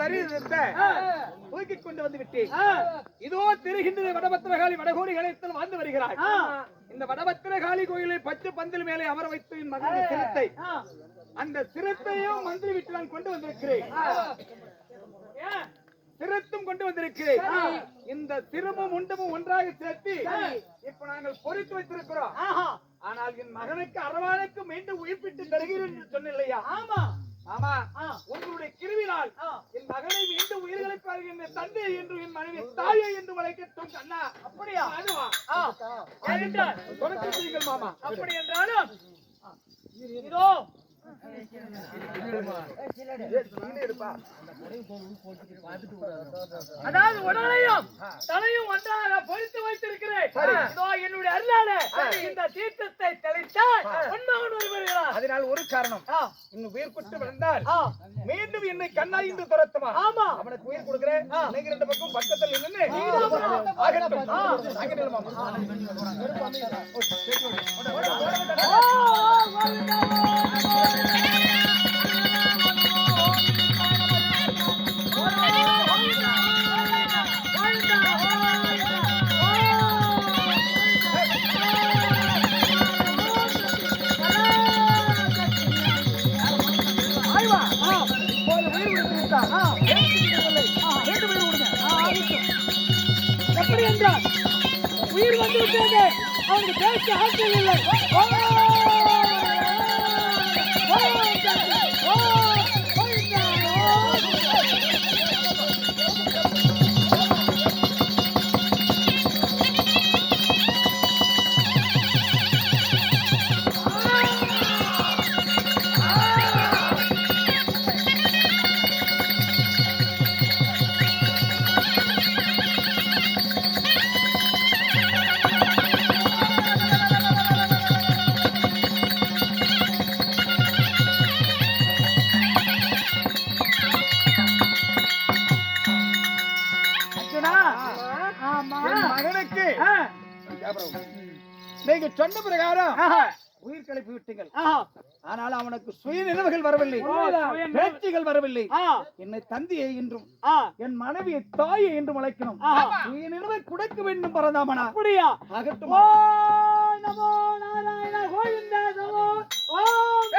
சரீரத்தை தூக்கிக் கொண்டு வந்து விட்டேன். இதோ தெரிகின்றது வடபத்திரகாளி வடகோடிகளத்தில் வாழ்ந்து வருகிறாய் இந்த வடபத்திரகாளி கோயிலை பச்சை பந்தல் மேலே அமர வைத்து என் மகனுடைய சிரத்தை அந்த சிரத்தையும் மந்திரி விட்டு நான் கொண்டு வந்திருக்கிறேன். சிரத்தும் கொண்டு வந்திருக்கிறேன். இந்த சிரமும் உண்டமும் ஒன்றாக சேர்த்து இப்ப நாங்கள் பொறித்து வைத்திருக்கிறோம். ஆனால் என் மகனுக்கு அரவானுக்கு மீண்டும் உயிர்ப்பிட்டு தருகிறேன் என்று சொன்னில்லையா? ஆமா. ஆமா. உங்களுடைய கிருவினால் என் மகனை மீண்டும் உயிர்களுக்கு வருகின்ற தந்தை என்று என் மனைவி தாயை என்று வளைக்கட்டும் கண்ணா. அப்படியா? செய்யுங்கள் மாமா. அப்படி என்றாலும் இதோ. அதாவது உடலையும் தலையும் ஒன்றாக பொறித்து வைத்திருக்கிறேன். இதோ என்னுடைய அருளால இந்த தீர்த்தத்தை தெளித்தால் உண்மகன் வருகிறார் அதனால் ஒரு காரணம் இன்னும் உயிர் குற்றம் விழுந்தால் ஆ, மீண்டும் என்னை கண்ணா என்று துரத்துமா ஆமா அவனுக்கு உயிர் கொடுக்கிறேன் நீங்க ரெண்டு பக்கம் பக்கத்தில் நின்று ஆகட்டும். ஆ, அவனுக்கு பேச ஆற்றல் இல்லை. வரவில்லை. பேச்சுகள் வரவில்லை. என்னை தந்தையை என்றும் என் மனைவியை தாயை என்றும் அழைக்கணும். நினைவை குடைக்க வேண்டும் பரந்தாமனா அப்படியா? ஆகட்டும். நமோ நாராயண கோவிந்தா நமோ ஓம்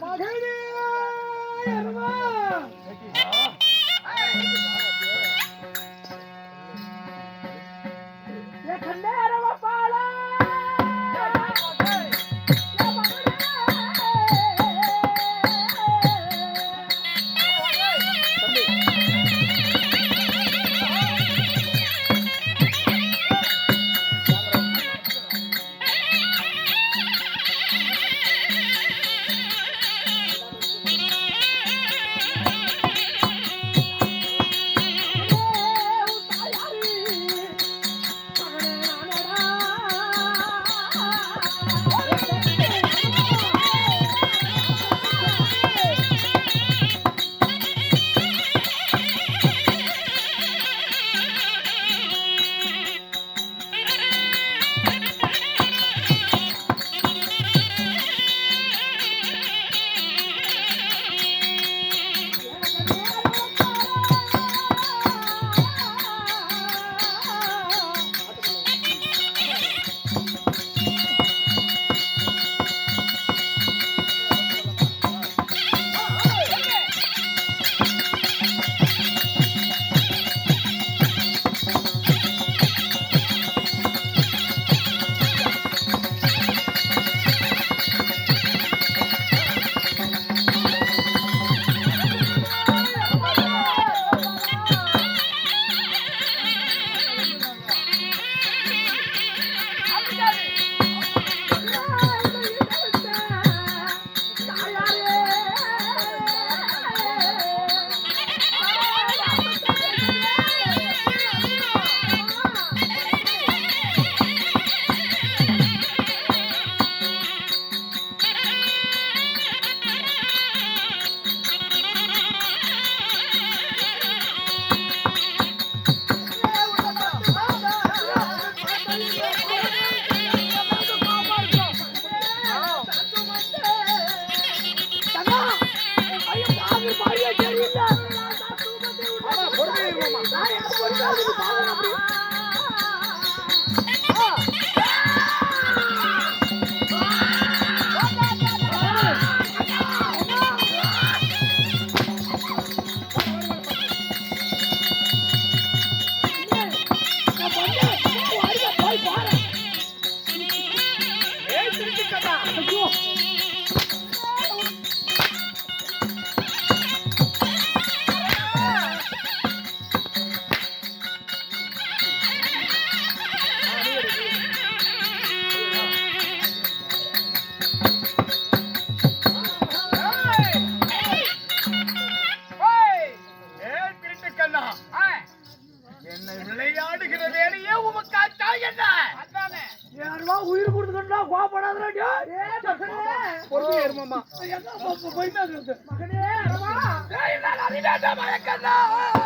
மகனே என்னால்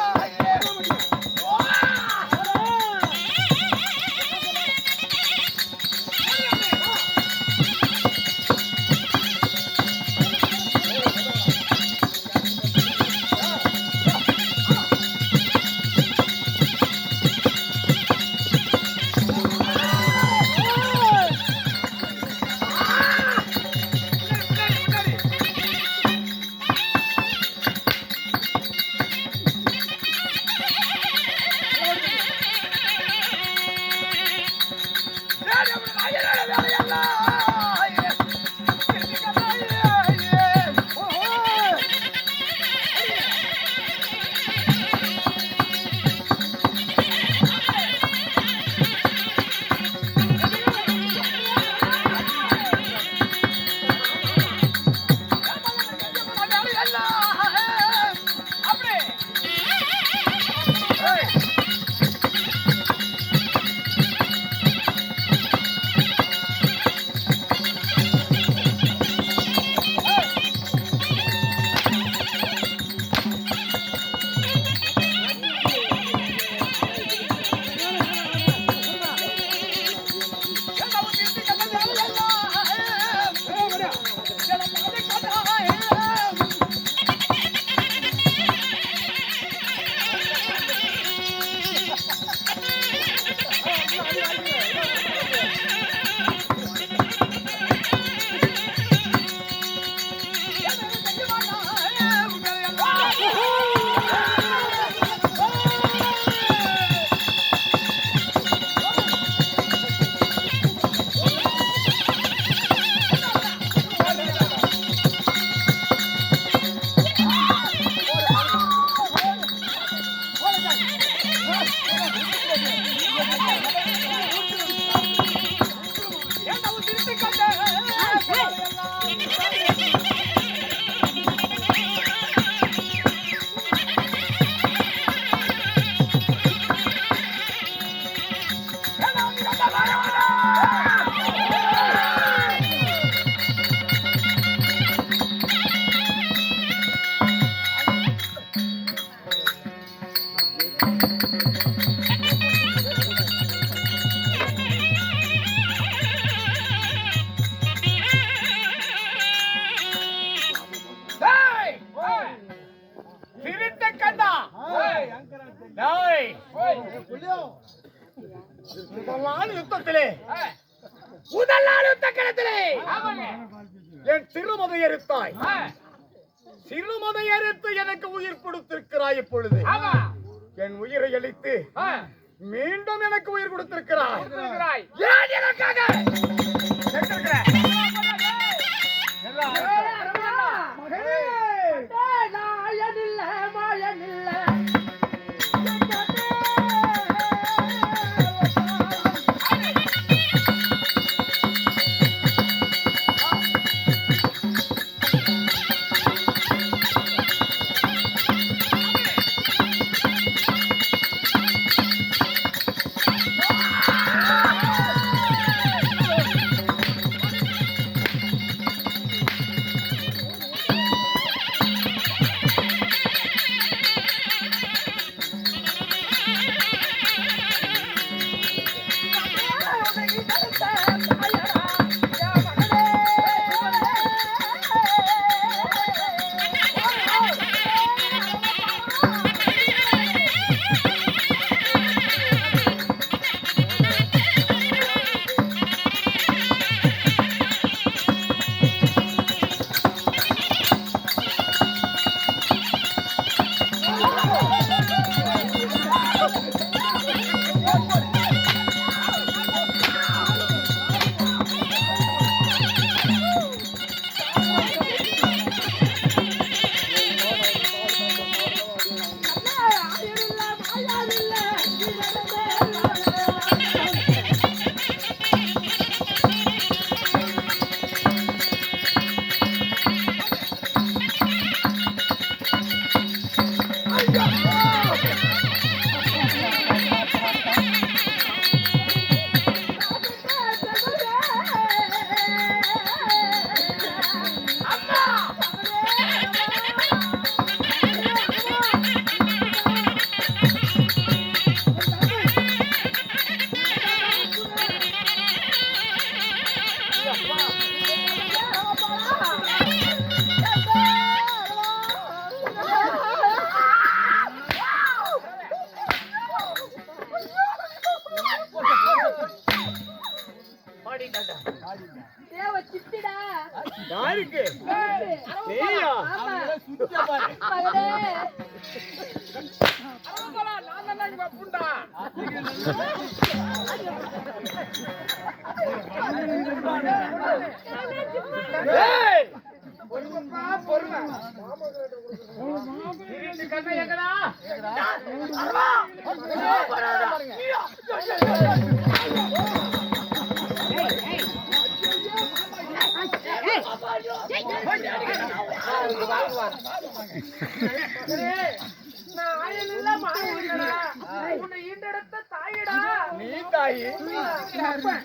நீ தாயி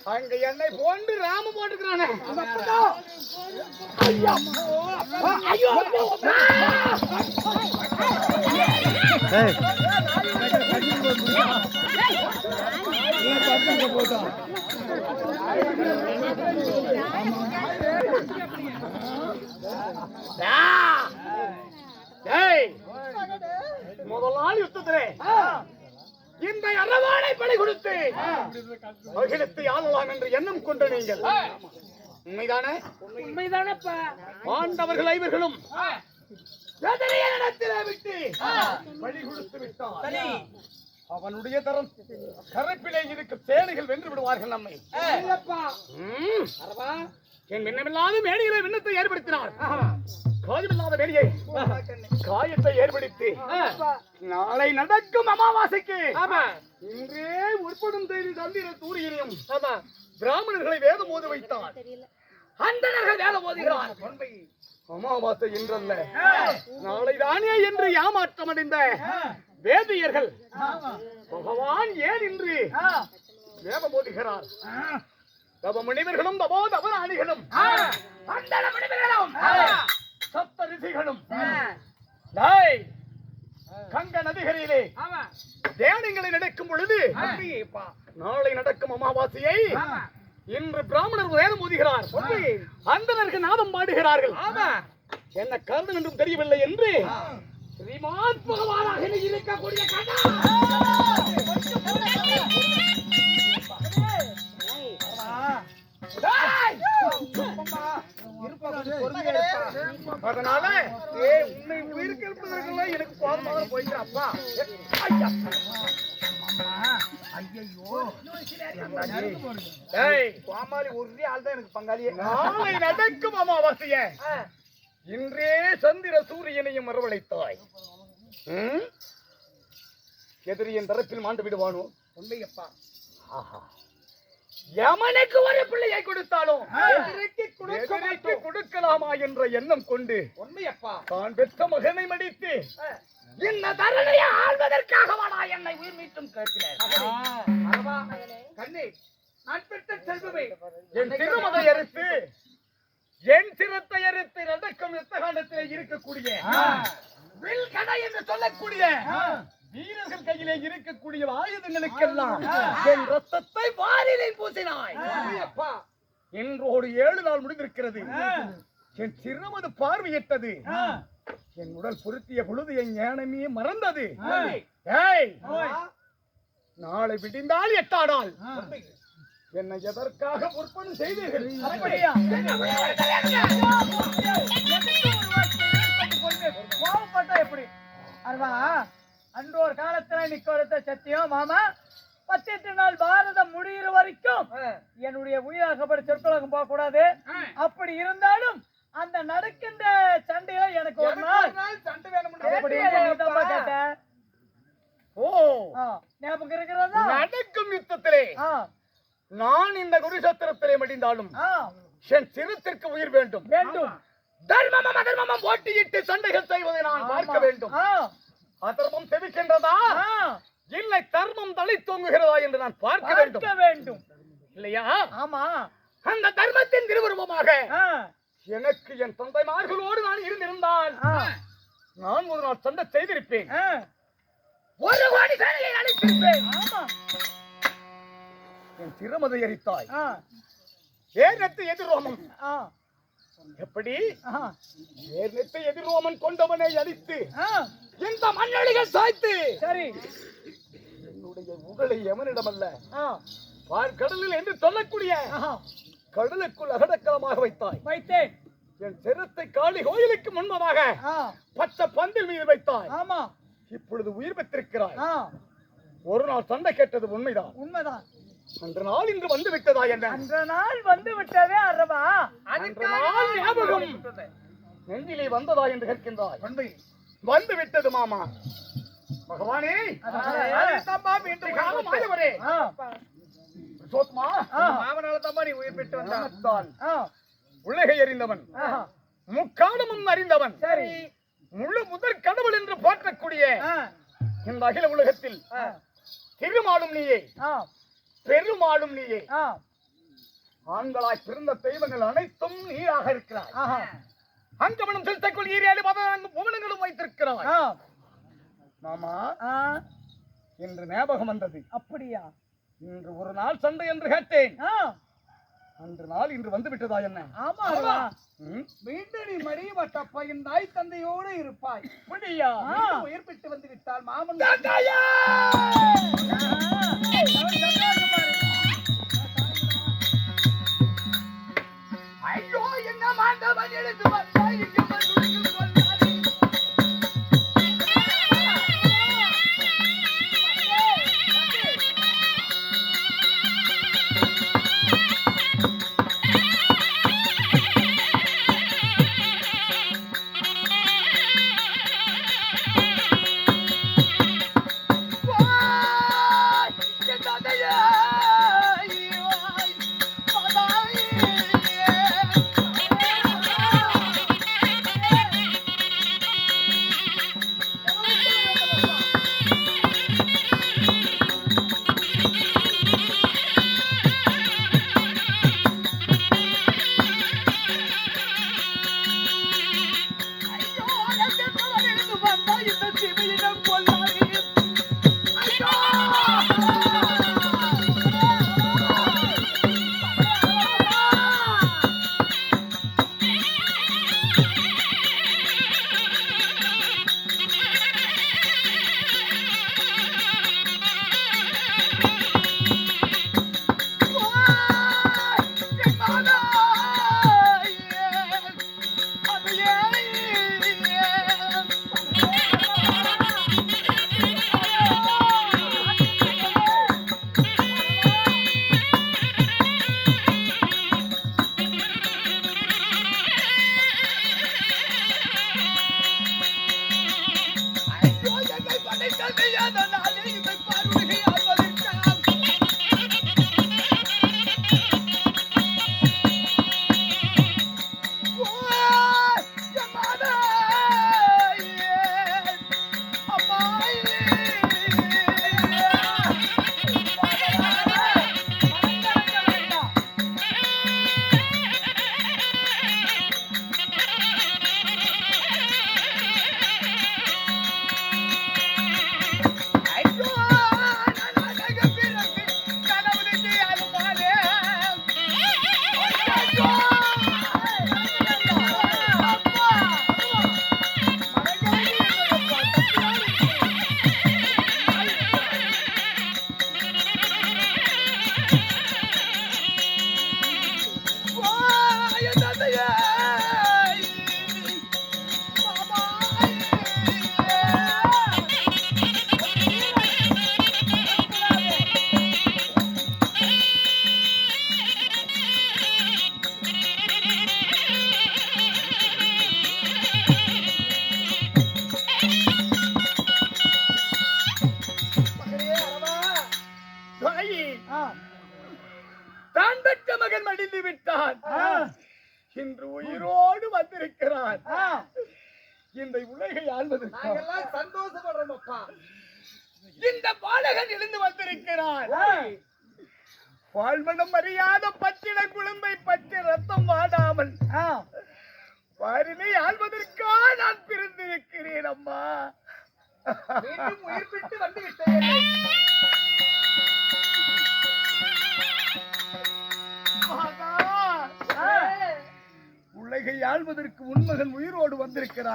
அங்க என்னை போண்டு ராம போட்டுக்கிறானே ஐயோ ஐயோ நாள் யுத்தத்திலே. இந்த அரவானை படை கொடுத்து அகிலத்தை ஆளலாம் என்று எண்ணம் கொண்ட நீங்கள். உண்மைதானே? உண்மைதானப்பா. ஆண்டவர்கள் ஐவர்களும். எதிரிய இடத்திலே விட்டு பலி கொடுத்து விட்டார் அவனுடைய தரம் கரப்பிலே இருக்கும் சேனைகள் வென்று விடுவார்கள் நம்மை. ம். என் விண்ணமில்லாத மேடையிலே விண்ணத்தை ஏற்படுத்தினார். காயமில்லாத மேடையை. காயத்தை ஏற்படுத்தி. நாளை நடக்கும் அமாவாசைக்கு இன்றே உட்படும் தேதி தந்திர சூரியனையும் பிராமணர்களை வேதம் ஓத வைத்தார். அந்தணர்கள் வேதம் ஓதுகிறார். அமாவாசை இன்றல்ல நாளை தானே என்று ஏமாற்றம் அடைந்த வேதியர்கள். பகவான் ஏன் இன்று வேதம் ஓதுகிறார் தவ முனிவர்களும் தவோ அந்தண முனிவர்களும் சப்த ரிஷிகளும் கங்க நதிகளிலே தியானங்களை நடக்கும் பொழுது நாளை நடக்கும் அமாவாசையை இன்று பிராமணர் வேதம் ஓதுகிறார். அந்தனருக்கு நாதம் பாடுகிறார்கள். என்ன காரணம் என்றும் தெரியவில்லை என்று ஸ்ரீமான் பகவானாக இருக்கக்கூடிய! அதனால உன்னை உயிருக்கு இருப்பதற்குள்ள எனக்கு போதுமாக போயிட்டு அப்பா. கோமாளி ஒரே ஆள் தான் எனக்கு பங்காளியே. நாளை நடக்கும் அமாவாசைய. இன்றே சந்திர சூரியனையும் வரவழைத்தாய். ம்? எதிரியின் தரப்பில் மாண்டு விடுவானோ? உண்மையப்பா ஆஹா. யமனுக்கு ஒரு பிள்ளையை கொடுத்தாலும் கொடுக்கலாமா என்ற எண்ணம் கொண்டு உண்மையப்பா. தான் பெற்ற மகனை மடித்து இந்த தரணையை ஆள்வதற்காகவாடா என்னை உயிர் மீட்டும் கேட்கிறேன் என் திருமதை அறுத்து என் சிரத்தை அறுத்து நடக்கும் யுத்த காலத்திலே இருக்கக்கூடிய வில் கடை என்று சொல்லக்கூடிய வீரர்கள் கையிலே இருக்கக்கூடிய ஆயுதங்களுக்கெல்லாம் என் ரத்தத்தை வாரிலில் பூசினாய். இன்றோடு ஏழு நாள் முடிந்திருக்கிறது. என் சிறுமது பார்வையிட்டது. என் உடல் பொருத்திய பொழுது என் ஞானமே மறந்தது. ஏய். நாளை விடிந்தால் எட்டாடால். என்னை எதற்காக பொறுப்பணம் செய்தீர்கள்? கோவப்பட்டா எப்படி? அல்வா அன்று ஒரு காலத்துல நீ கொடுத்த சத்தியம் மாமா பத்தெட்டு நாள் பாரதம் முடிகிற வரைக்கும் என்னுடைய உயிராகப்படி சொற்கலகம் போக கூடாது அப்படி இருந்தாலும் அந்த நடக்கின்ற சண்டையில எனக்கு ஒரு நாள் சண்டை வேணும் எப்படி நீதாம்மா கேட்ட? ஓ. ஞாபகம் இருக்கிறதா? நடக்கும் யுத்தத்திலே நான் இந்த குருசத்திரத்திலே மடிந்தாலும் என் சிரத்திற்கு உயிர் வேண்டும். வேண்டும். தர்மமும் அதர்மமும் போட்டியிட்டு சண்டைகள் செய்வதை நான் பார்க்க வேண்டும். அதர்மம் செவிக்கின்றதா? இல்லை தர்மம் தலை தூங்குகிறதா என்று நான் பார்க்க வேண்டும். வேண்டும். இல்லையா? ஆமா. அந்த தர்மத்தின் திருவுருவமாக எனக்கு என் தந்தைமார்களோடு நான் இருந்திருந்தால் நான் ஒரு நாள் சண்டை செய்திருப்பேன். ஒரு கோடி சேனையை அழைத்திருப்பேன். என் சிரமதை எரித்தாய் ஏனத்து எதிரோமன் ஆ, எப்படி? ஏனத்து எதிரோமன் கொண்டவனை அழித்து இந்த மண்ணளிகள் சாய்த்து சரி. என்னுடைய உகளை எவனிடமல்ல? ஆ, கடலில் என்று சொல்லக்கூடிய கடலுக்குள் அகடக்கலமாக வைத்தாய் வைத்தேன் என் சிரத்தை காளி கோயிலுக்கு முன்பதாக பச்சை பந்தில் மீது வைத்தாய் ஆமா இப்பொழுது உயிர் பெற்றிருக்கிறாய் ஒரு நாள் சண்டை கேட்டது உண்மைதான் உண்மைதான் அன்று நாள் இன்று வந்து விட்டதா என்ன அன்ற நாள் வந்து விட்டதே அரவா அன்று நாள் ஞாபகம் நெஞ்சிலே வந்ததா என்று கேட்கின்றாய் வந்து விட்டது மாமா பகவானே அதனால- ஆ. மாமனால தம்மா நீ உயிர் பெற்று வந்தான். அறிந்தவன். ஆஹா, முக்காலமும் அறிந்தவன். சரி. முழு முதற் கடவுள் என்று போற்றக்கூடிய இந்த அகில உலகத்தில் திருமாலும் நீயே. பெருமாளும் நீயே. ஆண்களாய் பிறந்த தெய்வங்கள் அனைத்தும் நீராக இருக்கிறாய். அங்கமனம் செலுத்தக்குள் ஈரேழு புவனங்களும் வைத்திருக்கிறாய். மாமா ஆ, என்று ஞாபகம் வந்தது. அப்படியா? இன்று ஒரு நாள் சண்டை என்று கேட்டேன். அன்று நாள் இன்று வந்து விட்டதா என்ன? ஆமா? மீண்டும் நீ மடிவட்டப்பா என் தாய் தந்தையோடு இருப்பாய். முடியா உயிர் பெற்று வந்து விட்டால் மாமன்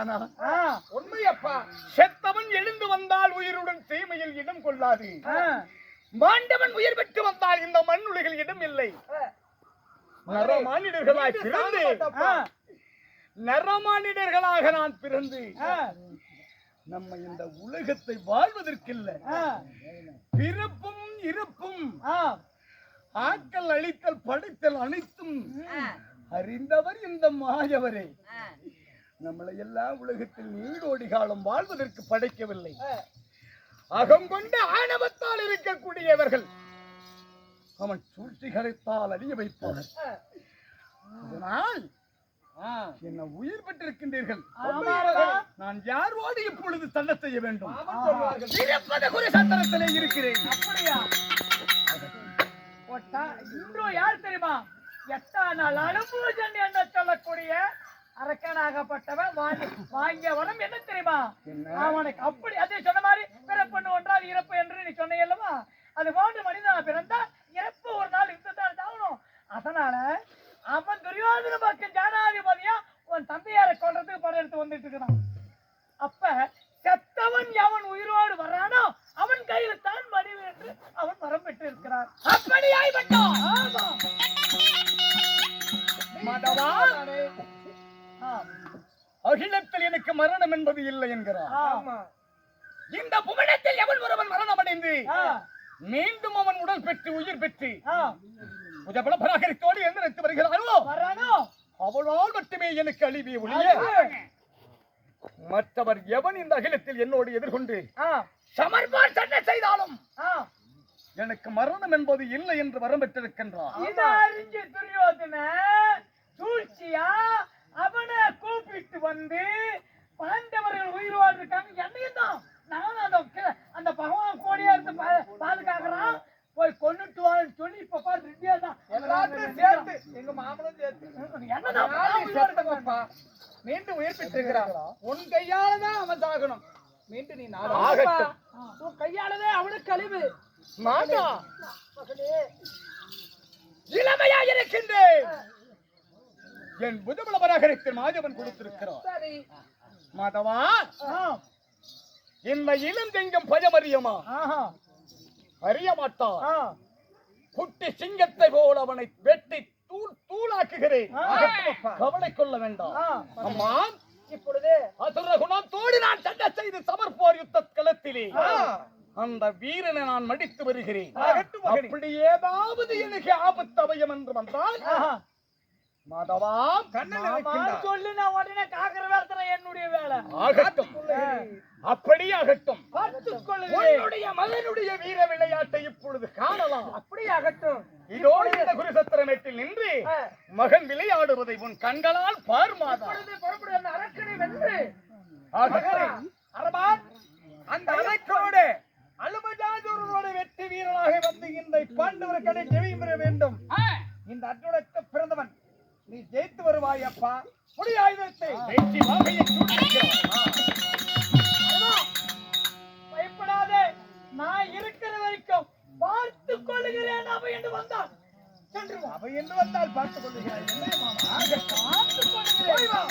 வந்திருக்கிறானா ஆ, உண்மை அப்பா செத்தவன் எழுந்து வந்தால் உயிருடன் தீமையில் இடம் கொள்ளாது. மாண்டவன் உயிர் பெற்று வந்தால் இந்த மண்ணுலகில் இடம் இல்லை. நரமானிடர்களாய் பிறந்து. நரமானிடர்களாக நான் பிறந்து. நம்ம இந்த உலகத்தை வாழ்வதற்கில்லை. பிறப்பும் இருப்பும் ஆ. ஆக்கல் அழித்தல் படைத்தல் அனைத்தும் அறிந்தவர் இந்த மாயவரே. நம்மளை எல்லாம் உலகத்தில் நீடோடி காலம் வாழ்வதற்கு படைக்கவில்லை. அகம் கொண்ட ஆணவத்தால் இருக்கக்கூடியவர்கள். அவன் சூழ்ச்சிகளைத்தால் அழிய வைப்பார் அதனால் என்ன உயிர் பெற்றிருக்கின்றீர்கள். நான் யாரோடு இப்பொழுது தள்ள செய்ய வேண்டும்? சந்தனத்திலே இருக்கிறேன். அப்படியா? இன்றும் யார் தெரியுமா? எட்டா நாள் அனுபூஜன் என்று சொல்லக்கூடிய அரக்கனாகப்பட்டவன் வாங்கி வாங்கிய வரம் என்ன தெரியுமா? அவனுக்கு அப்படி அதே சொன்ன மாதிரி பிறப்பு ஒன்றால் இறப்பு என்று நீ சொன்ன அல்லவா? அது போன்று மனிதனா பிறந்தா இறப்பு ஒரு நாள் இருந்துதான் ஆகணும். அதனால அவன் துரியோதன பக்கம் ஜனாதிபதியா உன் தந்தையாரை கொல்றதுக்கு படம் எடுத்து வந்துட்டு இருக்கிறான். அப்ப செத்தவன் எவன் உயிரோடு வரானோ அவன் கையில தான் மடிவு என்று அவன் வரம் பெற்று இருக்கிறான் அப்படியாய் ஆமா. அகிலத்தில் எனக்கு மரணம் என்பது இல்லை என்கிறார். ஆமா. இந்த புவனத்தில் எவன் ஒருவன் மரணம் அடைந்து மீண்டும் அவன் உடல் பெற்று உயிர் பெற்று புஜபல பராகரித்தோடு வரானோ? அவளால் மட்டுமே எனக்கு அழிவே ஒழிய. மற்றவர் எவன் இந்த அகிலத்தில் என்னோடு எதிர்கொண்டு ஆ, சமர்ப்பான் சண்டை செய்தாலும். எனக்கு மரணம் என்பது இல்லை என்று வரம் பெற்றிருக்கின்றான். சூழ்ச்சியா அவனை கூப்பிட்டு வந்து பாண்டவர்கள் உயிரோடு இருக்காங்க. என்னையும் தான். நானும் அந்த கி- அந்த பகவான் கோடியா இருந்து பாதுகாக்கிறான் போய் கொன்னுட்டு வான்னு சொல்லி இப்ப பாரு ரெடியா தான். எல்லாத்தையும் சேர்த்து எங்க மாமனும் சேர்த்து என்னதான் மீண்டும் உயிர் பெற்றிருக்கிறான் உன் கையால தான் அவன் சாகணும். மீண்டும் நீ நாடு. ஆகட்டும். உன் கையாலவே அவனுக்கு கழிவு. மாதா. இளமையா இருக்கின்றேன் என் புதுபல பராகரித்து மாதவன் கொடுத்திருக்கிறான் சரி. மாதவா? இந்த இளம் தெங்கும் பயமறியமா ஆஹா, அறிய மாட்டான் குட்டி சிங்கத்தை போல் அவனை வெட்டி தூள் தூளாக்குகிறேன். கவலை கொள்ள வேண்டாம். அம்மா இப்பொழுது அசுர குணத்தோடு நான் சண்டை செய்து சமர்ப்போர் யுத்த களத்திலே. அந்த வீரனை நான் மடித்து வருகிறேன். அப்படி ஏதாவது எனக்கு ஆபத்து அவயம் என்று வந்தால் மாதவா மாமா சொல்லு நான் உடனே காக்கிற வேலை என்னுடைய வேலை. ஆகட்டும். அப்படி ஆகட்டும். உன்னுடைய மகனுடைய வீர விளையாட்டை இப்பொழுது காணலாம். அப்படி ஆகட்டும். இதோடு இந்த குருசத்திரமேட்டில் நின்று. மகன் விளையாடுவதை உன் கண்களால் பார் மாதா. இப்பொழுது புறப்படு அந்த அரக்கனை வென்று. அரபான் அந்த அனைக்கோடு அலுமஜாஜூரோட வெற்றி வீரனாக வந்து இந்த பாண்டவர் கடை ஜெயம் பெற வேண்டும். இந்த அர்ஜுனத்தை பிறந்தவன். நீ ஜெயித்து வருவாய் அப்பா. புடி ஆயுதத்தை. பயப்படாதே. நான் இருக்கிற வரைக்கும் பார்த்துக் கொள்ளுகிறேன் அவ என்று வந்தான் சென்று அவ என்று வந்தால் பார்த்துக் கொள்ளுகிறாய் என்ன மாமா பார்த்துக் கொள்ளுகிறேன்.